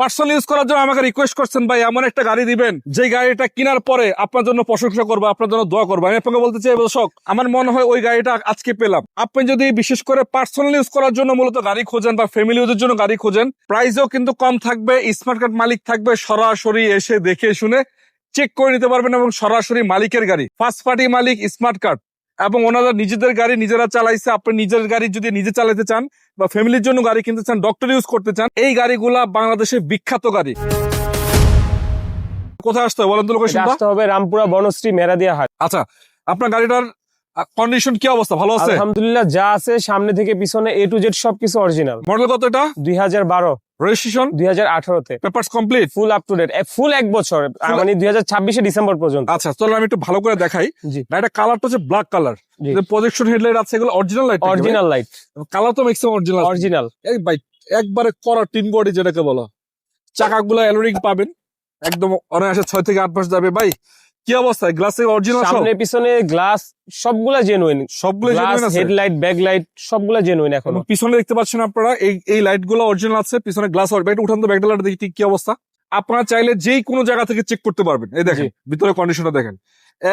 Personal use করার জন্য আমাকে রিকোয়েস্ট করছেন, ভাই, এমন একটা গাড়ি দিবেন যে গাড়িটা কেনার পরে আপনার জন্য প্রশংসা করব, আপনার জন্য দোয়া করব। আমি আপনাকে বলতে চাই, দর্শক, আমার মনে হয় ওই গাড়িটা আজকে পেলাম। আপনি যদি বিশেষ করে পার্সোনাল ইউজ করার জন্য মূলত গাড়ি খোঁজেন বা ফ্যামিলি ইউজের জন্য গাড়ি খোঁজেন প্রাইসও কিন্তু কম থাকবে স্মার্ট কার্ড মালিক থাকবে, সরাসরি এসে দেখে শুনে চেক করে নিতে পারবেন এবং সরাসরি মালিকের গাড়ি ফার্স্ট পার্টি মালিক স্মার্ট কার্ড এবং ওনারা নিজেদের গাড়ি নিজেরা চালাইছে। আপনি নিজের গাড়ি যদি নিজে চালাতে চান বা ফ্যামিলির জন্য গাড়ি কিনতে চান ডক্টর ইউজ করতে চান এই গাড়িগুলা বাংলাদেশের বিখ্যাত গাড়ি। কোথায় আসতে হবে বলেন তো লোকেশনটা আসতে হবে রামপুরা বনশ্রী মেরাদিয়া হাট। আচ্ছা আপনার গাড়িটার কন্ডিশন কি অবস্থা? ভালো আছে? আলহামদুলিল্লাহ যা আছে সামনে থেকে পিছনে এ টু জেড সবকিছু অরিজিনাল মডেল কত এটা? দুই হাজার বারো। রেজিস্ট্রেশন দুই হাজার আঠারোতে। Papers complete full up to date full এক বছর। মানে দুই হাজার ছাব্বিশে ডিসেম্বর পর্যন্ত। আচ্ছা চলো আমি একটু ভালো করে দেখাই। এটা কালারটা হচ্ছে ব্ল্যাক কালার। প্রজেকশন হেডলাইট আছে এগুলো original light original light colour তো ম্যাক্সিমাম অরিজিনাল অরিজিনাল এই ভাই একবারে করা টিন বডি যেটাকে বলো। চাকাগুলো অ্যালোরিং পাবেন। একদম অনায়াসে ছয় থেকে আট মাস যাবে। ভাই কি অবস্থা? গ্লাসে অরিজিনাল সব? সামনে পিছনে গ্লাস সবগুলা জেনুইন সবগুলো genuine আছে? হেডলাইট ব্যাকলাইট সবগুলা জেনুইন এখন। পিছনে দেখতে পাচ্ছেন আপনারা এই এই লাইটগুলো অরিজিনাল আছে পিছনে গ্লাস ব্যাগ উঠান তো ব্যাগটা দেখি ঠিক কি অবস্থা। আপনারা চাইলে যেই কোনো জায়গা থেকে চেক করতে পারবেন। এই দেখেন ভিতরে কন্ডিশনটা দেখেন।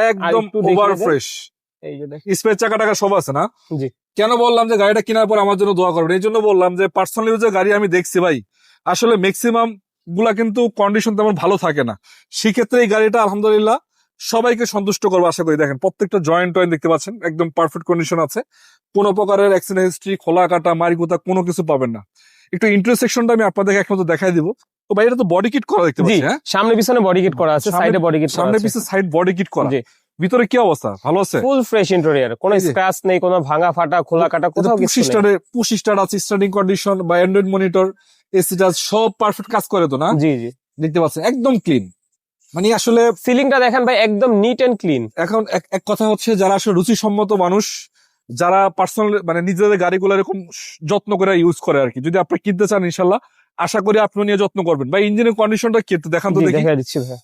একদম ওভার ফ্রেশ এই যে দেখেন। স্পেস চাকা টাকা সব আছে না? জি। কেন বললাম যে গাড়িটা কেনার পর আমার জন্য দোয়া করবেন? এই জন্য বললাম যে পার্সোনাল ইউজের গাড়ি আমি দেখছি ভাই। আসলে ম্যাক্সিমামগুলা কিন্তু কন্ডিশন তেমন ভালো থাকে না। সেক্ষেত্রে এই গাড়িটা আলহামদুলিল্লাহ সবাইকে সন্তুষ্ট করব আশা করি। দেখেন প্রত্যেকটা জয়েন্ট টয়েন্ট দেখতে পাচ্ছেন একদম পারফেক্ট কন্ডিশন আছে। কোনো প্রকারের অ্যাক্সিডেন্ট হিস্ট্রি খোলা কাটা মারিকুতা কোনো কিছু পাবেন না। একটু ইন্টারসেকশনটা আমি আপনাদেরকে একমাত্র দেখাই দিব। তো ভাই এটা তো বডি কিট করা দেখতে পাচ্ছি হ্যাঁ? সামনে পিছনে বডি কিট করা আছে সাইডে বডি কিট সামনে আছে। পিছে সাইড বডি কিট করা। জি। ভিতরে কি অবস্থা? ভালো আছে? ফুল ফ্রেশ ইন্টেরিয়র কোনো স্ক্র্যাচ নেই কোনো ভাঙা ফাটা খোলা কাটা কোথাও পুশ কিছু নেই। স্টারে পুশ স্টার আছে স্টার্টিং কন্ডিশন বা অ্যান্ড্রয়েড মনিটর সব পারফেক্ট কাজ করে তো না? জি জি। দেখতে পাচ্ছেন একদম ক্লিন মানে আসলে সিলিংটা দেখেন ভাই একদম নিট এন্ড ক্লিন এখন এক কথা হচ্ছে যারা আসলে রুচিসম্মত মানুষ যারা পার্সোনাল মানে নিজেদের গাড়িগুলো এরকম যত্ন করে ইউজ করে আর কি। যদি আপনি কিনতে চান ইনশাল্লাহ আশা করি আপনি নিয়ে যত্ন করবেন। বা ইঞ্জিনের কন্ডিশনটা কি দেখান তো দেখি। দিচ্ছি ভাই।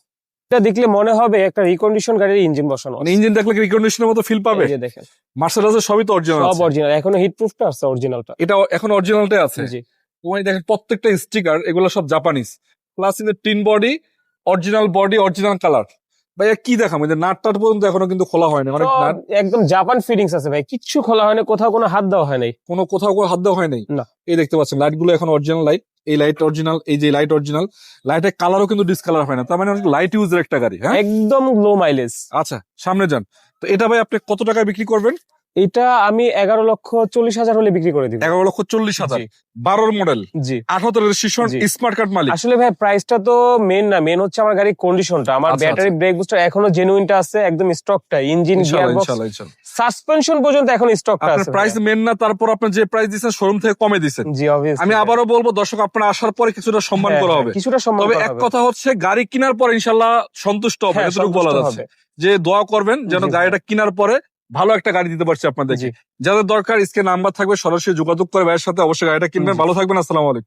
এটা দেখলে মনে হবে একটা রিকন্ডিশন গাড়ির ইঞ্জিন বসানো মানে ইঞ্জিন দেখলে রিকন্ডিশনের মতো ফিল পাবে? এই দেখেন। মার্সেলাসের সবই তো অরিজিনাল সব অরিজিনাল এখনও হিট প্রুফটা আছে অরিজিনালটা এটা এখন অরিজিনালটাই আছে। জি। তোমার দেখেন প্রত্যেকটা স্টিকার এগুলো সব Japanese plus in the tin body original body original colour ভাইয়া কি দেখাম এই যে নাট টাট পর্যন্ত এখনও কিন্তু খোলা হয়নি অনেক নাট। একদম জাপান ফিটিংস আছে ভাই। কিচ্ছু খোলা হয়নি কোথাও কোনো হাত দেওয়া হয় নাই কোনো কোথাও কোনো হাত দেওয়া হয় নাই না। এই দেখতে পাচ্ছেন লাইটগুলো এখন অরিজিনাল লাইট এই লাইট অরিজিনাল এই যে লাইট অরিজিনাল লাইটের কালারও কিন্তু ডিসকালার হয় না। তার মানে অনেক লাইট ইউজের একটা গাড়ি হ্যাঁ? একদম লো মাইলেজ আচ্ছা সামনে যান। তো এটা ভাই আপনি কত টাকায় বিক্রি করবেন? এটা আমি এগারো লক্ষ চল্লিশ হাজার হলে বিক্রি করে দিব। এগারো লক্ষ চল্লিশ হাজার। বারোর মডেল জি। আঠারো রেজিস্ট্রেশন স্মার্ট কার্ড মালিক। আসলে ভাই প্রাইসটা তো মেন না মেন হচ্ছে আমার গাড়ির কন্ডিশনটা আমার ব্যাটারি ব্রেক বুস্টার এখনও জেনুইনটা আছে একদম স্টকটা ইঞ্জিন সাসপেনশন পর্যন্ত এখন স্টকটা আছে প্রাইস মেন না তারপর আপনি যে প্রাইস দিচ্ছেন শোরুম থেকে কমে দিচ্ছেন জি অবভিয়াসলি আমি আবারও বলব দর্শক আপনারা আসার পরে কিছুটা সম্মান করা হবে। কিছুটা সম্মান তবে এক কথা হচ্ছে গাড়ি কেনার পর ইনশাল্লাহ সন্তুষ্ট হবে হ্যাঁ, এতটুকু বলা যাচ্ছে। যে দোয়া করবেন যেন গাড়িটা কেনার পরে ভালো একটা গাড়ি দিতে পারছি আপনাদেরকে। যাদের দরকার স্ক্রিন নাম্বার থাকবে সরাসরি যোগাযোগ করে ভাইয়ের সাথে অবশ্যই গাড়িটা কিনবেন। ভালো থাকবেন আসসালামু আলাইকুম।